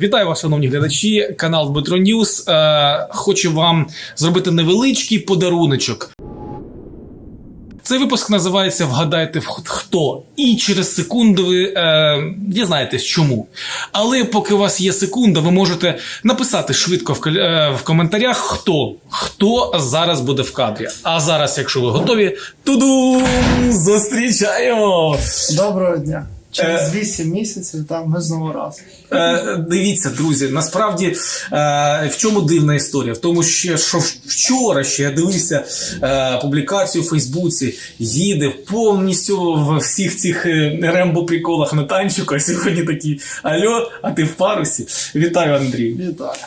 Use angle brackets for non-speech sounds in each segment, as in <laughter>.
Вітаю вас, шановні глядачі. Канал Дмитро Ньюс. Е, хочу вам зробити невеличкий подаруночок. Цей випуск називається Вгадайте хто. І через секунду ви е, дізнаєтесь чому. Але поки у вас є секунда, ви можете написати швидко в, е, в коментарях, хто хто зараз буде в кадрі. А зараз, якщо ви готові, туду зустрічаємо! Доброго дня. Через Е. 8 місяців там ми знову разом. Е, дивіться, друзі, насправді е, в чому дивна історія? В тому, що, вчора ще я дивився е, публікацію у Фейсбуці, їде повністю в всіх цих е, рембо-приколах на танчику, а сьогодні такий Альо, а ти в парусі. Вітаю, Андрій. Вітаю.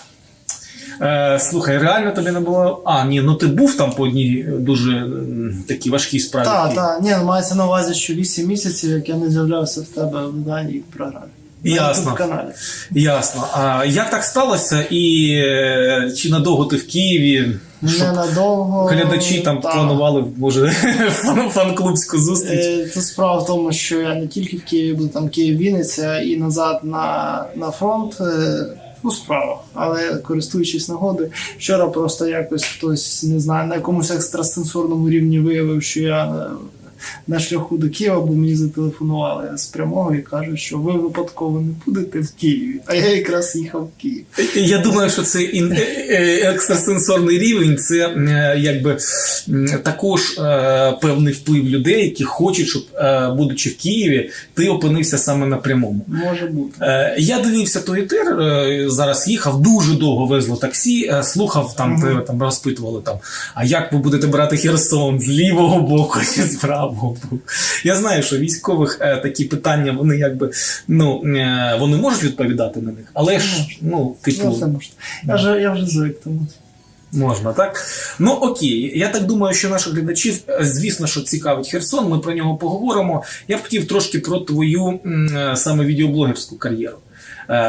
Е, слухай, реально тобі не було. А, ні, ну ти був там по одній дуже м, такій важкій справі. Так, так. Ні, ну, мається на увазі, що 8 місяців, як я не з'являвся в тебе в даній програмі. Ясно. Ясно. А як так сталося? І е, чи надовго ти в Києві? Ненадовго. Глядачі там так. планували, може, <laughs> фан- фан-клубську зустріч. Е, Це справа в тому, що я не тільки в Києві був, там Київ Вінниця і назад на, на фронт. Е, У справах, але користуючись нагодою, вчора просто якось хтось не знаю на якомусь екстрасенсорному рівні виявив, що я е, на шляху до Києва, бо мені зателефонували з прямого і кажуть, що ви випадково не будете в Києві. А я якраз їхав в Київ. Я думаю, що це е- е- екстрасенсорний рівень, це е, якби також певний вплив людей, які хочуть, щоб, будучи в Києві, ти опинився саме на прямому. Може бути. Я дивився той етер, зараз їхав, дуже довго везло таксі, слухав там, тебе там розпитували там, а як ви будете брати Херсон з лівого боку чи з правого боку? Я знаю, що військових е, такі питання, вони якби ну е, вони можуть відповідати на них, але ж ну, типу, Ну. Я вже, я вже звик тому. Можна, так? Ну окей, я так думаю, що наших глядачів, е, звісно, що цікавить Херсон, ми про нього поговоримо. Я б хотів трошки про твою саме відеоблогерську кар'єру.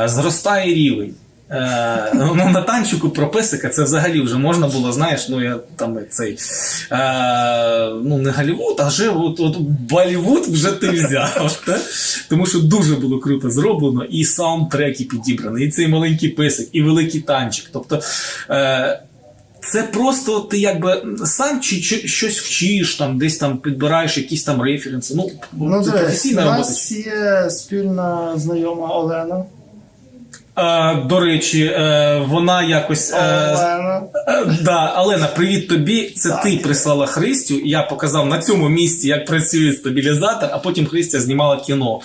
Зростає рівень. Е, ну, на танчику про песика це взагалі вже можна було, знаєш, ну я там цей е, ну не Голлівуд, а вже от, от Болівуд вже ти взяв. <laughs> та? Тому що дуже було круто зроблено, і саундтреки підібрані, і цей маленький песик, і великий танчик. Тобто. Е, це просто ти якби сам чи, чи щось вчиш, там десь там підбираєш якісь там референси. Ну, Ну, це дивись, професійна робота. нас є спільна знайома Олена. Е, до речі, е, вона якось. Е, Олена. е, да, Олена, привіт тобі. Це Так. ти прислала Христю. Я показав на цьому місці, як працює стабілізатор, а потім Христя знімала кіно.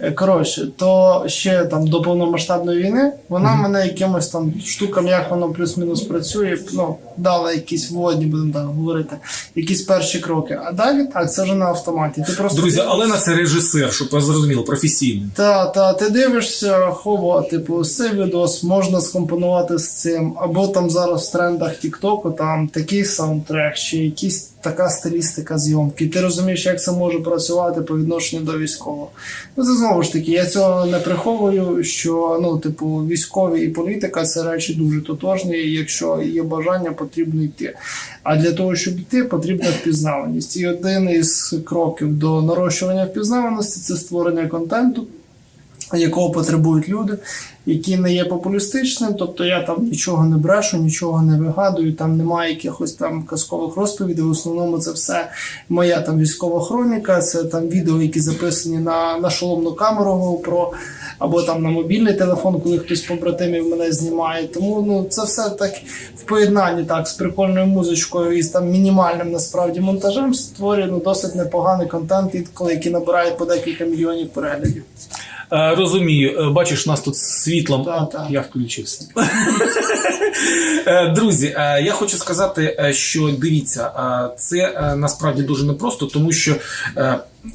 Е, Коротше, то ще там до повномасштабної війни вона мене якимось там штукам, як воно плюс-мінус працює, ну, дала якісь вводні, будемо так говорити, якісь перші кроки. А далі так, це вже на автоматі. Ти просто Друзі, дивишся- Олена це режисер, щоб ви зрозуміли, професійний. Та, та, ти дивишся, хова, типу, цей відос можна скомпонувати з цим, або там зараз в трендах Тіктоку там такий саундтрек, чи якісь така стилістика зйомки. Ти розумієш, як це може працювати по відношенню до військового. Ну, це знову ж таки, я цього не приховую, що ну, типу, військові і політика це речі дуже тотожні, якщо є бажання, потрібно йти. А для того, щоб йти, потрібна впізнаваність. І один із кроків до нарощування впізнаваності це створення контенту якого потребують люди, які не є популістичним. Тобто я там нічого не брешу, нічого не вигадую, там немає якихось там казкових розповідей. В основному це все моя там військова хроніка, це там відео, які записані на, на шоломну камеру GoPro, або там на мобільний телефон, коли хтось побратимів мене знімає. Тому ну це все так в поєднанні так з прикольною музичкою і з там мінімальним насправді монтажем створює ну, досить непоганий контент, інколи який набирає по декілька мільйонів переглядів. Е, розумію, Е, бачиш, нас тут світлом. Так, так. Я включився. <laughs> Е, Друзі, я хочу сказати, що дивіться, це насправді дуже непросто, тому що.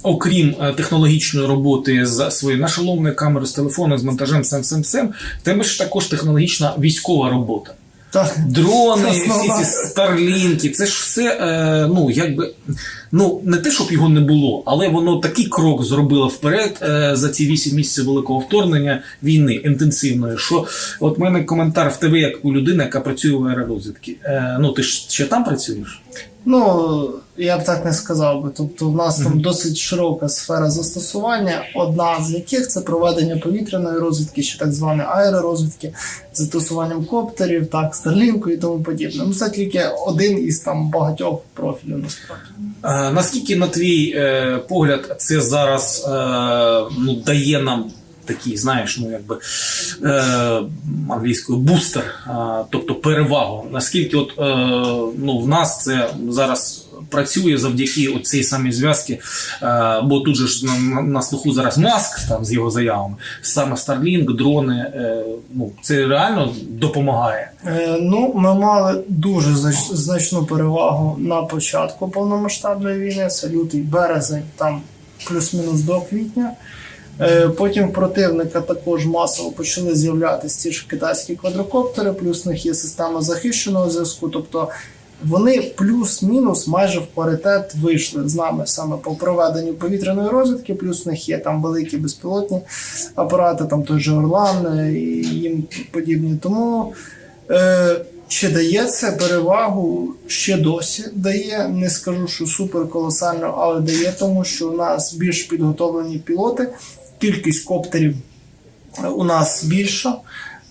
Окрім технологічної роботи з своєю нашоломною камерою, з телефоном, з монтажем, сам сам сам, тебе ж також технологічна військова робота. Так. Дрони, всі ці старлінки, це ж все, е, ну якби ну не те, щоб його не було, але воно такий крок зробило вперед е, за ці вісім місяців великого вторгнення війни інтенсивної. Що от в мене коментар в тебе, як у людини, яка працює в аеророзвідці. Е, ну ти ж ще там працюєш? Ну, я б так не сказав би. Тобто, в нас там досить широка сфера застосування, одна з яких це проведення повітряної розвідки, чи так званої аеророзвідки, застосуванням коптерів, так, старлінку і тому подібне. Ну, це тільки один із там багатьох профілів насправді. Е, Наскільки, на твій е, погляд, це зараз е, ну, дає нам такий, знаєш, ну якби е, англійською бустер, е, тобто перевагу? Наскільки от, е, ну, в нас це зараз працює завдяки цій самій зв'язки? Е, бо тут же ж на, на, слуху зараз маск там з його заявами, саме Starlink, дрони, е, ну, це реально допомагає. Е, ну, ми мали дуже значну перевагу на початку повномасштабної війни. Це лютий березень, там плюс-мінус до квітня. Е, Потім противника також масово почали з'являтися ті ж китайські квадрокоптери, плюс в них є система захищеного зв'язку. Тобто вони плюс-мінус майже в паритет вийшли з нами саме по проведенню повітряної розвідки, плюс в них є там великі безпілотні апарати, там той же Орлан е, і їм подібні. Тому е, чи дає це перевагу ще досі дає. Не скажу, що супер колосально, але дає, тому що у нас більш підготовлені пілоти, кількість коптерів у нас більша.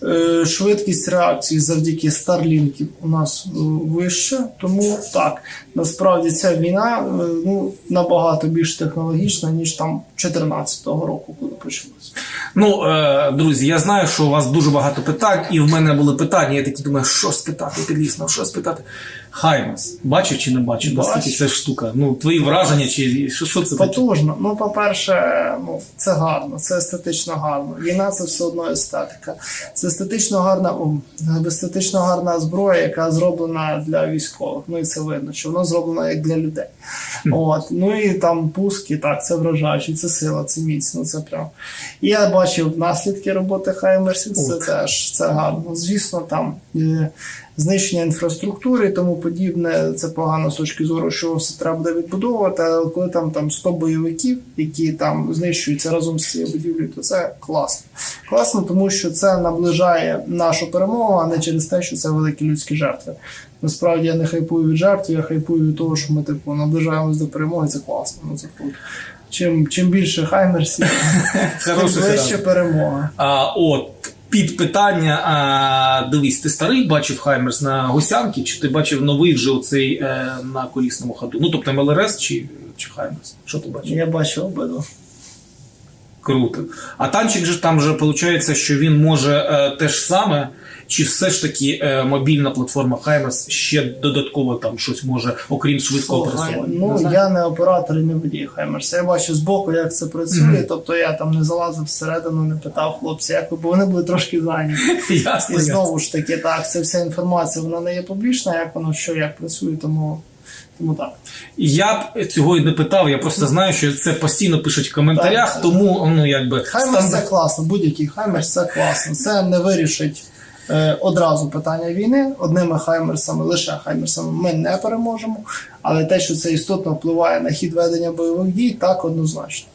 Е, Швидкість реакції завдяки старлінків у нас е, вища, тому так насправді ця війна е, ну набагато більш технологічна ніж там 14-го року, коли почалося. Ну, е, друзі, я знаю, що у вас дуже багато питань, і в мене були питання. Я такі думаю, що спитати, підлісно, що спитати. Хаймас, бачив чи не бачив? Наскільки це штука? Ну, твої враження, чи що, що це таке? Потужно. Ну, по-перше, ну це гарно, це естетично гарно. Війна це все одно естетика. Це естетично гарна, о, естетично гарна зброя, яка зроблена для військових. Ну і це видно, що вона зроблена як для людей. От ну і там пуски, так, це вражаюче, це сила, це міцно, це прям. І я бачив наслідки роботи Хаймерсів. Це теж це гарно. Звісно, там. Знищення інфраструктури і тому подібне, це погано з точки зору, що все треба буде відбудовувати. Але коли там, там 100 бойовиків, які там знищуються разом з цією будівлею, то це класно. Класно, тому що це наближає нашу перемогу, а не через те, що це великі людські жертви. Насправді я не хайпую від жертв, я хайпую від того, що ми типу наближаємось до перемоги. Це класно. Ну це круто. Чим, чим більше хаймерсів, тим ближче перемога. А, от, під питання, а, дивись, ти старий бачив Хаймерс на Гусянки, чи ти бачив новий вже оцей е, на колісному ходу? Ну, тобто МЛРС чи, чи Хаймерс? Що ти бачив? Я бачив обидва. Круто. А танчик же там же виходить, що він може е, те ж саме, чи все ж таки е, мобільна платформа Хаймерс ще додатково там щось може, окрім швидкого пересування? Ну Не я не оператор і не водій Хаймерса. Я бачу збоку, як це працює. Мгм. Тобто я там не залазив всередину, не питав хлопців, як ви, бо вони були трошки зайняті. <laughs> Ясно, І знову ж таки, так, це вся інформація, вона не є публічна, як воно що, як працює, тому, тому так. Я б цього і не питав, я просто знаю, що це постійно пишуть в коментарях, Так. тому ну якби Хаймерс це класно, будь-який Хаймерс це класно. Це не вирішить е, одразу питання війни. Одними Хаймерсами, лише Хаймерсами ми не переможемо. Але те, що це істотно впливає на хід ведення бойових дій, так однозначно.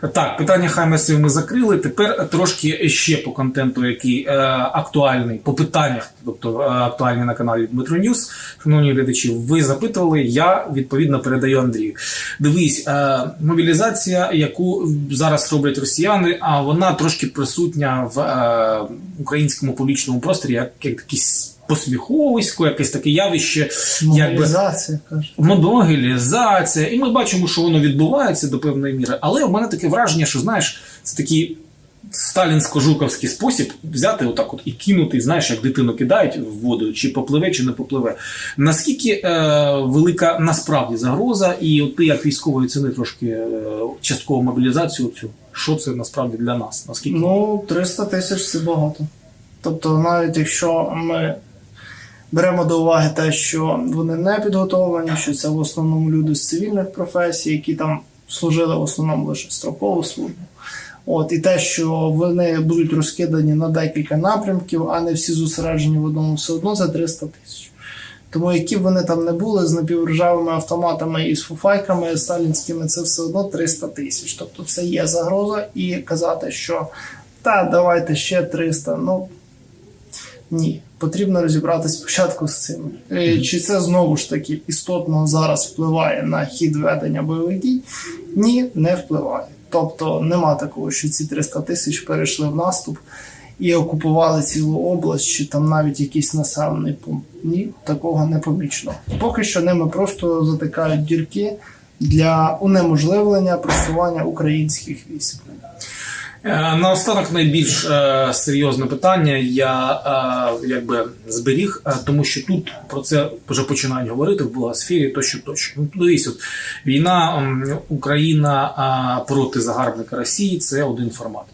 Так, питання Хаймерсів ми закрили. Тепер трошки ще по контенту, який е, актуальний, по питаннях, тобто е, актуальні на каналі Дмитро Ньюс. Шановні глядачі, ви запитували, я відповідно передаю Андрію. Дивись, е, мобілізація, яку зараз роблять росіяни, а вона трошки присутня в е, українському публічному просторі, як, як якийсь посміховисько, якесь таке явище, якби Мобілізація, каже. мобілізація, і ми бачимо, що воно відбувається до певної міри. Але в мене таке враження, що знаєш, це такий сталінсько-жуковський спосіб взяти отак от і кинути, знаєш, як дитину кидають в воду, чи попливе, чи не попливе. Наскільки е, велика насправді загроза, і от ти як військової ціни трошки е, часткову мобілізацію цю, що це насправді для нас? Наскільки Ну, 300 тисяч це багато. Тобто, навіть якщо ми беремо до уваги те, що вони не підготовлені, що це в основному люди з цивільних професій, які там служили в основному лише строкову службу. От, і те, що вони будуть розкидані на декілька напрямків, а не всі зосереджені в одному, все одно це 300 тисяч. Тому які б вони там не були з напівржавими автоматами і з фуфайками сталінськими, це все одно 300 тисяч. Тобто це є загроза, і казати, що та давайте ще 300, ну Ні. Потрібно розібратися спочатку з цим. Е, Чи це знову ж таки істотно зараз впливає на хід ведення бойових дій? Ні, не впливає. Тобто нема такого, що ці 300 тисяч перейшли в наступ і окупували цілу область, чи там навіть якийсь населений пункт. Ні, такого не помічено. Поки що ними просто затикають дірки для унеможливлення просування українських військ. Е, Наостанок найбільш е, серйозне питання я е, якби зберіг, е, тому що тут про це вже починають говорити в блогосфері тощо тощо. Ну, дивись, от, війна м, Україна е, проти загарбника Росії це один формат.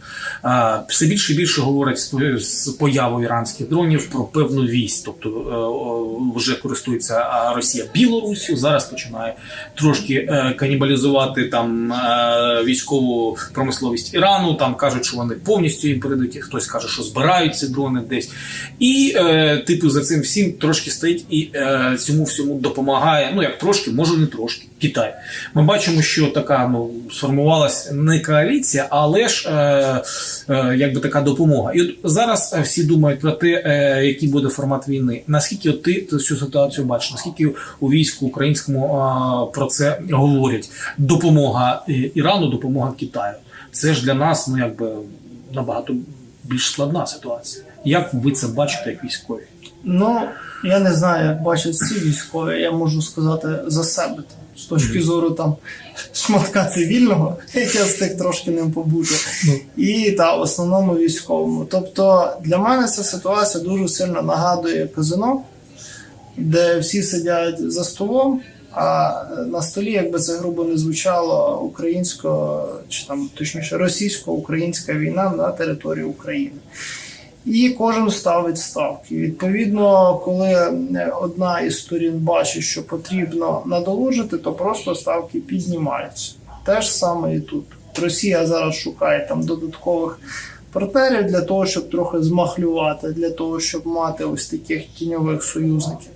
Е, все більше і більше говорять з, з появою іранських дронів про певну вісь, тобто е, вже користується Росія Білоруссю. Зараз починає трошки е, канібалізувати там е, військову промисловість Ірану. Там кажуть, що вони повністю їм передають. Хтось каже, що збирають ці дрони десь. І е, типу за цим всім трошки стоїть і е, цьому всьому допомагає. Ну як трошки, може не трошки. Китай. Ми бачимо, що така ну сформувалась не коаліція, але ж е, е, якби така допомога. І от зараз е, всі думають про те, е, який буде формат війни. Наскільки от ти цю ситуацію бачиш? Наскільки у війську українському е, про це говорять? Допомога е, Ірану, допомога Китаю. Це ж для нас ну якби набагато більш складна ситуація. Як ви це бачите, як військові? Ну, я не знаю, як бачать ці військові, я можу сказати за себе. Там, з точки зору там шматка цивільного, як я встиг трошки ним побути, Ну. і та в основному військовому. Тобто для мене ця ситуація дуже сильно нагадує казино, де всі сидять за столом, а на столі, якби це грубо не звучало, українсько чи там точніше російсько-українська війна на території України. І кожен ставить ставки. Відповідно, коли е, одна із сторін бачить, що потрібно надолужити, то просто ставки піднімаються. Те ж саме і тут. Росія зараз шукає там додаткових партнерів для того, щоб трохи змахлювати, для того, щоб мати ось таких тіньових союзників.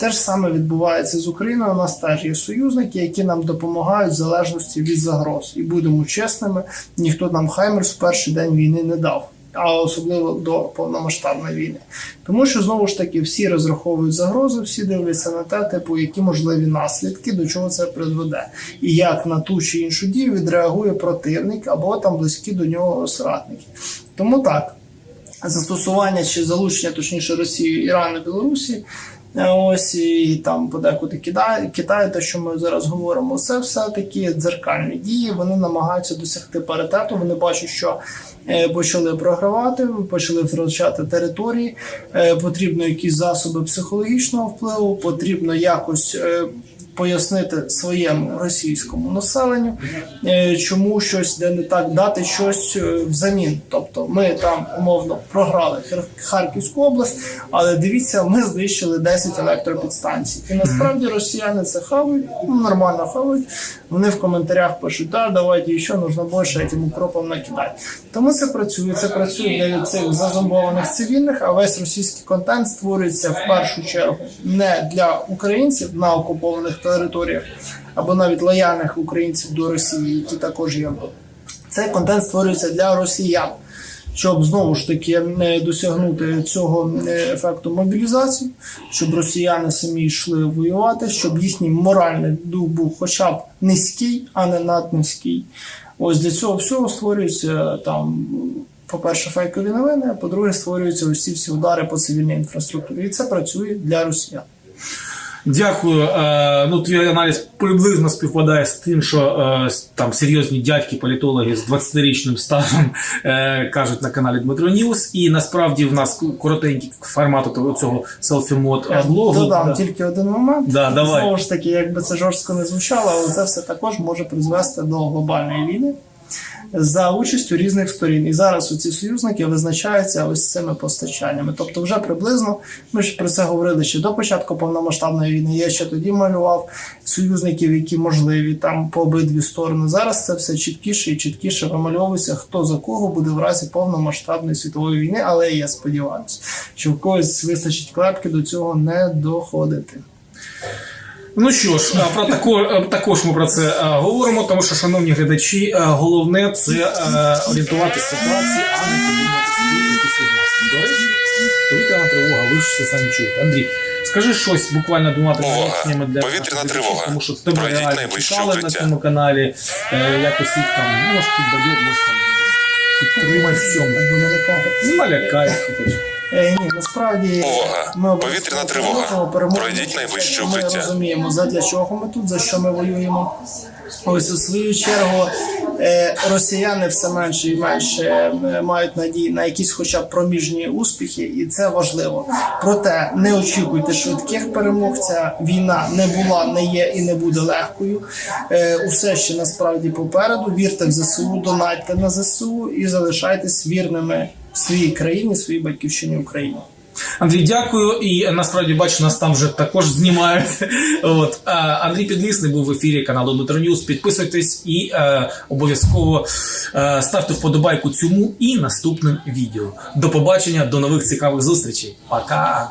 Те ж саме відбувається з Україною. У нас теж є союзники, які нам допомагають в залежності від загроз. І будемо чесними, ніхто нам Хаймерс в перший день війни не дав. А особливо до повномасштабної війни, тому що знову ж таки всі розраховують загрози, всі дивляться на те, типу, які можливі наслідки, до чого це призведе, і як на ту чи іншу дію відреагує противник або там близькі до нього соратники. Тому так, застосування чи залучення, точніше, Росії, Ірану, Білорусі. Е, Ось і там подекуди Китай, Китай, те, що ми зараз говоримо, це все такі дзеркальні дії. Вони намагаються досягти паритету. Вони бачать, що е, почали програвати, почали втрачати території. е, Потрібно якісь засоби психологічного впливу, потрібно якось. Пояснити своєму російському населенню, е, чому щось де не так дати щось е, взамін. Тобто ми там умовно програли Харківську область, але дивіться, ми знищили 10 електропідстанцій. І насправді росіяни це хавають, ну, нормально хавають. Вони в коментарях пишуть, да, давайте ще нужно більше цим укропом накидати. Тому це працює. Це працює для цих зазомбованих цивільних, а весь російський контент створюється в першу чергу не для українців на окупованих територіях або навіть лояльних українців до Росії, які також є. Цей контент створюється для росіян, щоб знову ж таки е, досягнути цього е, ефекту мобілізації, щоб росіяни самі йшли воювати, щоб їхній моральний дух був хоча б низький, а не наднизький. Ось для цього всього створюється там. По-перше, фейкові новини, а по-друге, створюються ці всі удари по цивільній інфраструктурі. І це працює для росіян. Дякую. Е, ну, твій аналіз приблизно співпадає з тим, що е, там серйозні дядьки, політологи з 20-річним стажем е, кажуть на каналі Дмитро Ньюс. І насправді в нас коротенький формат цього селфі-мод блогу. додам Да. тільки один момент. Да, давай. Знову ж таки, якби це жорстко не звучало, але це все також може призвести до глобальної війни за участю різних сторін. І зараз ці союзники визначаються ось цими постачаннями. Тобто, вже приблизно ми ж про це говорили ще до початку повномасштабної війни. Я ще тоді малював союзників, які можливі там по обидві сторони. Зараз це все чіткіше і чіткіше вимальовується, хто за кого буде в разі повномасштабної світової війни. Але я сподіваюся, що в когось вистачить клепки до цього не доходити. Ну що ж, про тако, е, також ми про це е, говоримо, тому що, шановні глядачі, е, головне це е, орієнтуватися в а не подумати собі якісь відносини. До речі, повітряна тривога все самі чуєте. Андрій, скажи щось буквально двома трьома для Повітряна тривога. тому що тебе реально чекали на цьому каналі. Е, якось їх там, ну, може, підбадьор, може там підтримай в цьому. Не налякай. хоч. Е, ні, насправді Увага! ми Повітряна тривога. переможемо. Пройдіть найближче Ми укриття. розуміємо, задля чого ми тут, за що ми воюємо. Ось у свою чергу е, росіяни все менше і менше е, мають надії на якісь хоча б проміжні успіхи, і це важливо. Проте не очікуйте швидких перемог. Ця війна не була, не є і не буде легкою. Е, усе ще насправді попереду. Вірте в ЗСУ, донатьте на ЗСУ і залишайтесь вірними своїй країні, своїй батьківщині Україні. Андрій, дякую. І насправді бачу, нас там вже також знімають. От Андрій Підлісний був в ефірі каналу Дмитро Ньюс. Підписуйтесь і е, обов'язково е, ставте вподобайку цьому і наступним відео. До побачення, до нових цікавих зустрічей. Пока!